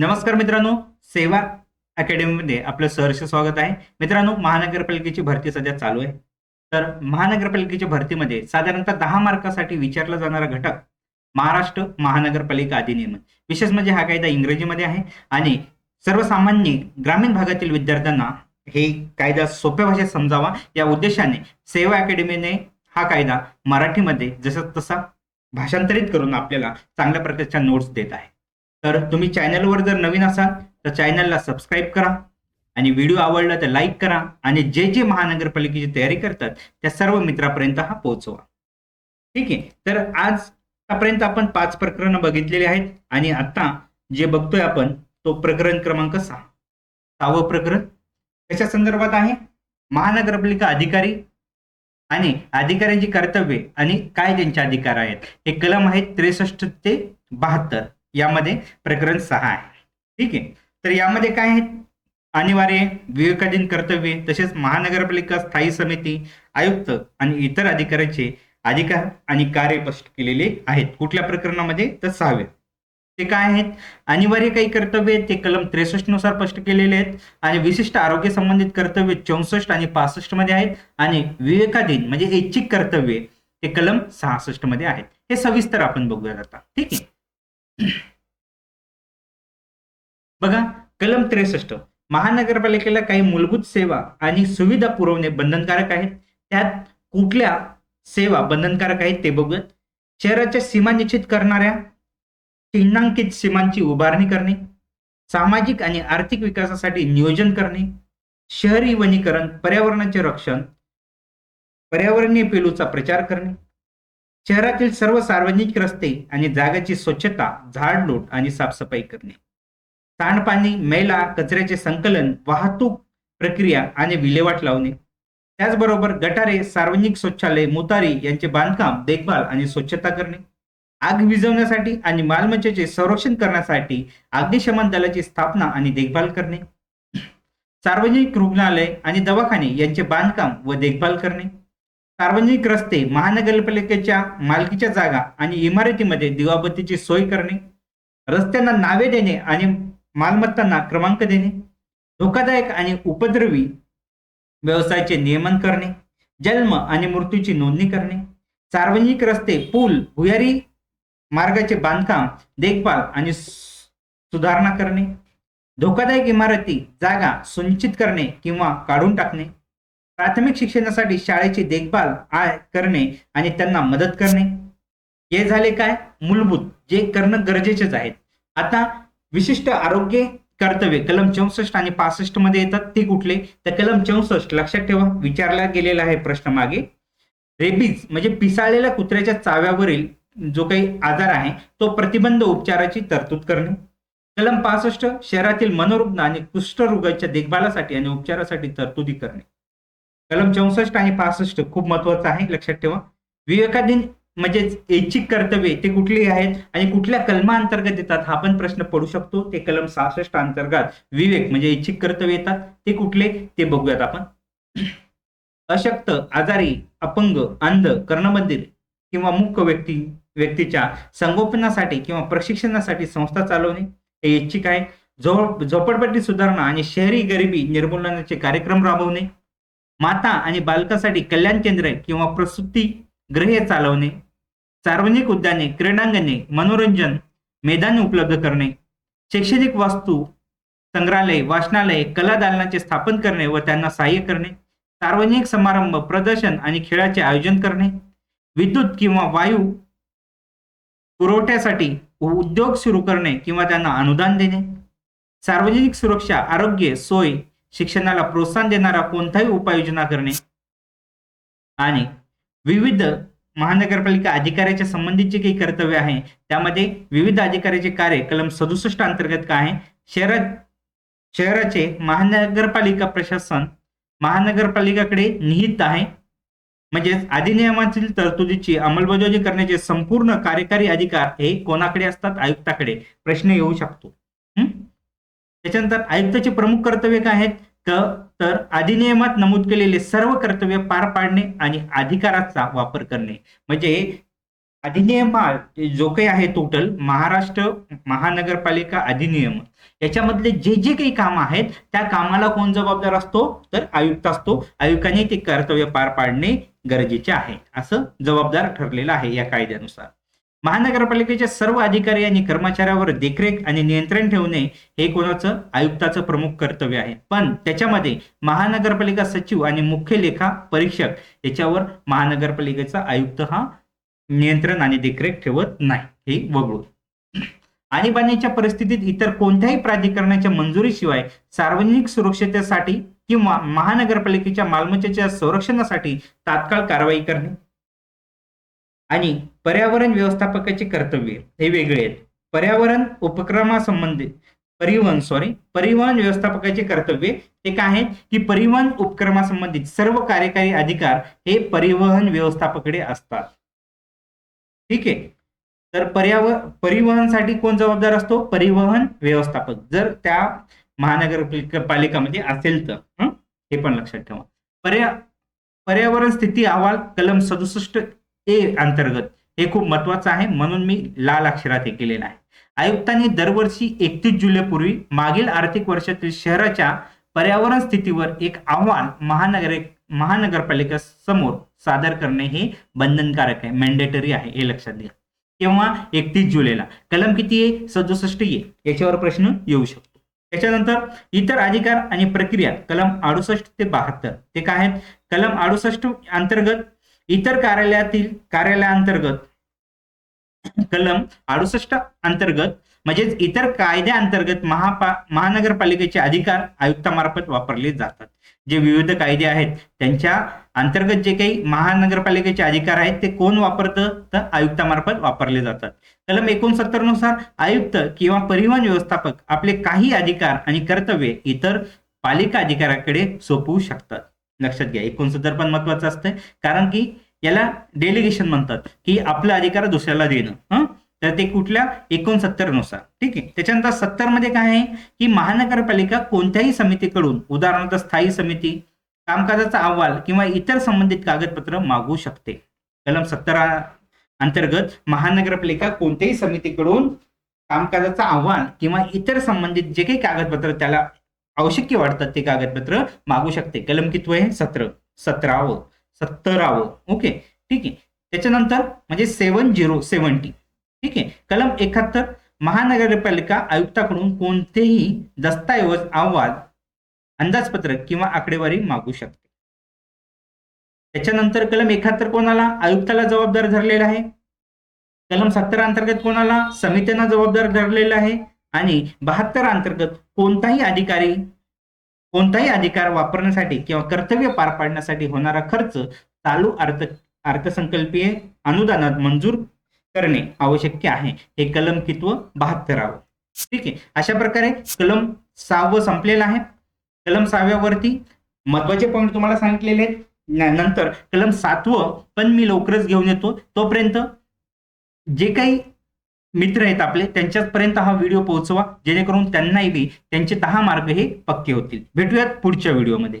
नमस्कार मित्रांनो सेवा अकॅडमीमध्ये आपलं सहर्ष स्वागत आहे. मित्रांनो महानगरपालिकेची भरती सध्या चालू आहे. तर महानगरपालिकेच्या भरतीमध्ये साधारणतः दहा मार्कासाठी विचारला जाणारा घटक महाराष्ट्र महानगरपालिका अधिनियम. विशेष म्हणजे हा कायदा इंग्रजीमध्ये आहे आणि सर्वसामान्य ग्रामीण भागातील विद्यार्थ्यांना हे कायदा सोप्या भाषेत समजावा. या उद्देशाने सेवा अकॅडमीने हा कायदा मराठीमध्ये जसा तसा भाषांतरित करून आपल्याला चांगल्या प्रकारच्या नोट्स देत आहे. तर तुम्ही चॅनलवर जर नवीन असाल तर चॅनलला सबस्क्राईब करा आणि व्हिडिओ आवडला तर लाईक करा आणि जे जे महानगरपालिकेची तयारी करतात त्या सर्व मित्रापर्यंत हा पोहोचवा. ठीक आहे? तर आज आतापर्यंत आपण पाच प्रकरणं बघितलेली आहेत आणि आता जे बघतोय आपण तो प्रकरण क्रमांक सहा. सहावं प्रकरण कशा संदर्भात आहे? महानगरपालिका अधिकारी आणि अधिकाऱ्यांची कर्तव्ये आणि काय त्यांचे अधिकार आहेत? हे कलम आहेत त्रेसष्ट ते बहात्तर. यामध्ये प्रकरण सहा आहे. ठीक आहे? तर यामध्ये काय आहेत अनिवार्य विवेकाधीन कर्तव्ये तसेच महानगरपालिका स्थायी समिती आयुक्त आणि इतर अधिकाऱ्यांचे अधिकार आणि कार्य स्पष्ट केलेले आहेत. कुठल्या प्रकरणामध्ये? तर सहावे. ते काय आहेत? अनिवार्य काही कर्तव्य ते कलम त्रेसष्टनुसार स्पष्ट केलेले आहेत आणि विशिष्ट आरोग्य संबंधित कर्तव्य चौसष्ट आणि पासष्टमध्ये आहेत आणि विवेकाधीन म्हणजे ऐच्छिक कर्तव्ये ते कलम सहासष्टमध्ये आहेत. हे सविस्तर आपण बघूयात आता. ठीक आहे? बघा कलम त्रेसष्ट. महानगरपालिकेला काही मूलभूत सेवा आणि सुविधा पुरवणे बंधनकारक आहेत. त्यात कुठल्या सेवा बंधनकारक आहेत ते बघूयात. शहराच्या सीमा निश्चित करणाऱ्या चिन्हांकित सीमांची उभारणी करणे सामाजिक आणि आर्थिक विकासासाठी नियोजन करणे शहरी वनीकरण पर्यावरणाचे रक्षण पर्यावरणीय पेलूचा प्रचार करणे शहरातील सर्व सार्वजनिक रस्ते आणि जागाची स्वच्छता झाडलोट आणि साफसफाई करणे. सांडपाणी मैला कचऱ्याचे संकलन वाहतूक प्रक्रिया आणि विल्हेवाट लावणे. त्याचबरोबर गटारे सार्वजनिक शौचालय मुतारी यांचे बांधकाम देखभाल आणि स्वच्छता करणे. आग विझवण्यासाठी आणि मालमत्तेचे संरक्षण करण्यासाठी अग्निशमन दलाची स्थापना आणि देखभाल करणे. सार्वजनिक रुग्णालय आणि दवाखाने यांचे बांधकाम व देखभाल करणे. सार्वजनिक रस्ते महानगरपालिकेच्या मालकीच्या जागा आणि इमारतीमध्ये दिवाबत्तीची सोय करणे रस्त्यांना नावे देणे आणि मालमत्तांना क्रमांक देणे धोकादायक आणि उपद्रवी व्यवसायाचे नियमन करणे जन्म आणि मृत्यूची नोंदणी करणे सार्वजनिक रस्ते पूल भुयारी मार्गाचे बांधकाम देखभाल आणि सुधारणा करणे धोकादायक इमारती जागा सुनिश्चित करणे किंवा काढून टाकणे प्राथमिक शिक्षणासाठी शाळेची देखभाल करणे आणि त्यांना मदत करणे. हे झाले काय? मूलभूत जे करणं गरजेचेच आहेत. आता विशिष्ट आरोग्य कर्तव्य कलम चौसष्ट आणि पासष्टमध्ये येतात ते कुठले? तर कलम चौसष्ट लक्षात ठेवा विचारला गेलेला आहे प्रश्न मागे. रेबीज म्हणजे पिसाळलेल्या कुत्र्याच्या चाव्यावरील जो काही आजार आहे तो प्रतिबंध उपचाराची तरतूद करणे. कलम पासष्ट शहरातील मनोरुग्ण आणि कुष्ठरोगाच्या देखभालासाठी आणि उपचारासाठी तरतुदी करणे. कलम चौसष्ट आणि पासष्ट खूप महत्वाचं आहे लक्षात ठेवा. विवेकाधीन म्हणजेच ऐच्छिक कर्तव्ये ते कुठली आहेत आणि कुठल्या कलमा अंतर्गत येतात हा पण प्रश्न पडू शकतो. ते कलम सहासष्ट अंतर्गत विवेक म्हणजे ऐच्छिक कर्तव्य येतात. ते कुठले? ते बघूयात आपण. अशक्त आजारी अपंग अंध कर्णबंधीर किंवा मुख्य व्यक्ती व्यक्तीच्या संगोपनासाठी किंवा प्रशिक्षणासाठी संस्था चालवणे हे ऐच्छिक आहे. झोप झोपडपट्टी सुधारणा आणि शहरी गरिबी निर्मूलनाचे कार्यक्रम राबवणे माता आणि बालकासाठी कल्याण केंद्र किंवा प्रसूती गृहे चालवणे सार्वजनिक उद्याने क्रीडांगणे मनोरंजन मैदाने उपलब्ध करणे शैक्षणिक वास्तू संग्रहालय वाचनालय कला दालनाचे स्थापन करणे व त्यांना सहाय्य करणे सार्वजनिक समारंभ प्रदर्शन आणि खेळाचे आयोजन करणे विद्युत किंवा वायू पुरवठ्यासाठी उद्योग सुरू करणे किंवा त्यांना अनुदान देणे सार्वजनिक सुरक्षा आरोग्य सोय शिक्षणाला प्रोत्साहन देणारा कोणताही उपाययोजना करणे. आणि विविध महानगरपालिका अधिकाऱ्याच्या संबंधित जे काही कर्तव्य आहे त्यामध्ये विविध अधिकाऱ्याचे कार्य कलम सदुसष्ट अंतर्गत काय आहे? शहरात शहराचे महानगरपालिका प्रशासन महानगरपालिकाकडे निहित आहे. म्हणजेच अधिनियमातील तरतुदीची अंमलबजावणी करण्याचे संपूर्ण कार्यकारी अधिकार हे कोणाकडे असतात? आयुक्ताकडे. प्रश्न येऊ शकतो. त्याच्यानंतर आयुक्ताचे प्रमुख कर्तव्य काय आहेत? तर अधिनियमात नमूद केलेले सर्व कर्तव्य पार पाडणे आणि अधिकाराचा वापर करणे. म्हणजे अधिनियम जो काही आहे टोटल महाराष्ट्र महानगरपालिका अधिनियम याच्यामधले जे जे काही काम आहेत त्या कामाला कोण जबाबदार असतो? तर आयुक्त असतो. आयुक्ताने ते कर्तव्य पार पाडणे गरजेचे आहे. असं जबाबदार ठरलेलं आहे या कायद्यानुसार. महानगरपालिकेच्या सर्व अधिकारी आणि कर्मचाऱ्यावर देखरेख आणि नियंत्रण ठेवणे हे कोणाचं? आयुक्ताचं प्रमुख कर्तव्य आहे. पण त्याच्यामध्ये महानगरपालिका सचिव आणि मुख्य लेखा परीक्षक याच्यावर महानगरपालिकेचा आयुक्त हा नियंत्रण आणि देखरेख ठेवत नाही. हे वगळून. आणीबाणीच्या परिस्थितीत इतर कोणत्याही प्राधिकरणाच्या मंजुरीशिवाय सार्वजनिक सुरक्षतेसाठी किंवा महानगरपालिकेच्या मालमत्तेच्या संरक्षणासाठी तात्काळ कारवाई करणे. आणि पर्यावरण व्यवस्थापकाचे कर्तव्य हे वेगळे आहेत. पर्यावरण उपक्रमासंबंधित परिवहन सॉरी परिवहन व्यवस्थापकाचे कर्तव्य हे काय आहे की परिवहन उपक्रमासंबंधित सर्व कार्यकारी अधिकार हे परिवहन व्यवस्थापकडे असतात. ठीक आहे? तर पर्यावरण परिवहनसाठी कोण जबाबदार असतो? परिवहन व्यवस्थापक. जर त्या महानगरपालिकामध्ये असेल तर हे पण लक्षात ठेवा. पर्या पर्यावरण स्थिती अहवाल कलम सदुसष्ट ए अंतर्गत हे खूप महत्वाचं आहे. म्हणून मी लाल अक्षरात हे केलेलं आहे. आयुक्तांनी दरवर्षी एकतीस जुलैपूर्वी मागील आर्थिक वर्षातील शहराच्या पर्यावरण स्थितीवर एक आव्हान महानगर महानगरपालिका समोर सादर करणे हे बंधनकारक आहे. मॅन्डेटरी आहे हे लक्षात घ्या. किंवा एकतीस जुलैला. कलम किती आहे? सदुसष्ट आहे. याच्यावर प्रश्न येऊ शकतो. त्याच्यानंतर इतर अधिकार आणि प्रक्रिया कलम अडुसष्ट ते बहात्तर. ते काय आहेत? कलम अडुसष्ट अंतर्गत इतर कार्यालयातील कार्यालयाअंतर्गत कलम अडुसष्ट अंतर्गत म्हणजेच इतर कायद्या अंतर्गत महापा महानगरपालिकेचे अधिकार आयुक्तामार्फत वापरले जातात. जे विविध कायदे आहेत त्यांच्या अंतर्गत जे काही महानगरपालिकेचे अधिकार आहेत ते कोण वापरतं? तर आयुक्तामार्फत वापरले जातात. कलम एकोणसत्तरनुसार आयुक्त किंवा परिवहन व्यवस्थापक आपले काही अधिकार आणि कर्तव्ये इतर पालिका अधिकाऱ्याकडे सोपवू शकतात. लक्षात घ्या एकोणसत्तर पण महत्वाचं असतं कारण की याला डेलिगेशन म्हणतात की आपला अधिकार दुसऱ्याला देणं हं? तर ते कुठल्या? एकोणसत्तरनुसार ठीक आहे? त्याच्यानंतर सत्तरमध्ये काय आहे? की महानगरपालिका कोणत्याही समितीकडून उदाहरणार्थ स्थायी समिती कामकाजाचा अहवाल किंवा इतर संबंधित कागदपत्र मागू शकते. कलम सत्तर अंतर्गत महानगरपालिका कोणत्याही समितीकडून कामकाजाचा अहवाल किंवा इतर संबंधित जे काही कागदपत्र त्याला आवश्यक वाटतात ते कागदपत्र मागू शकते. कलम कितवं आहे? सत्र. सतरावं. सत्तरावं. ओके? ठीक आहे. त्याच्यानंतर म्हणजे सेवन झिरो सेवन्टी. ठीक आहे? कलम एकाहत्तर. महानगरपालिका आयुक्ताकडून कोणतेही दस्तऐवज अहवाल अंदाजपत्रक किंवा आकडेवारी मागू शकते. त्याच्यानंतर कलम एकाहत्तर कोणाला आयुक्ताला जबाबदार धरलेला आहे? कलम सत्तर अंतर्गत कोणाला समित्यांना जबाबदार धरलेला आहे? आणि बहात्तर अंतर्गत कोणताही अधिकारी कोणताही अधिकार वापरण्यासाठी किंवा कर्तव्य पार पाडण्यासाठी होणारा खर्च चालू अर्थ अर्थसंकल्पीय अनुदानात मंजूर करणे आवश्यक आहे. हे कलम कितवं बहात्तरावं ठीक आहे. अशा प्रकारे कलम सहावं संपलेलं आहे. कलम सहाव्यावरती महत्त्वाचे पॉईंट तुम्हाला सांगितलेले आहेत. नंतर कलम सातवं पण मी लवकरच घेऊन येतो. तोपर्यंत जे काही मित्र आहेत आपले त्यांच्यापर्यंत हा व्हिडिओ पोहोचवा जेणेकरून त्यांनाही बी त्यांचे दहा मार्ग हे पक्के होतील. भेटूयात पुढच्या व्हिडिओमध्ये.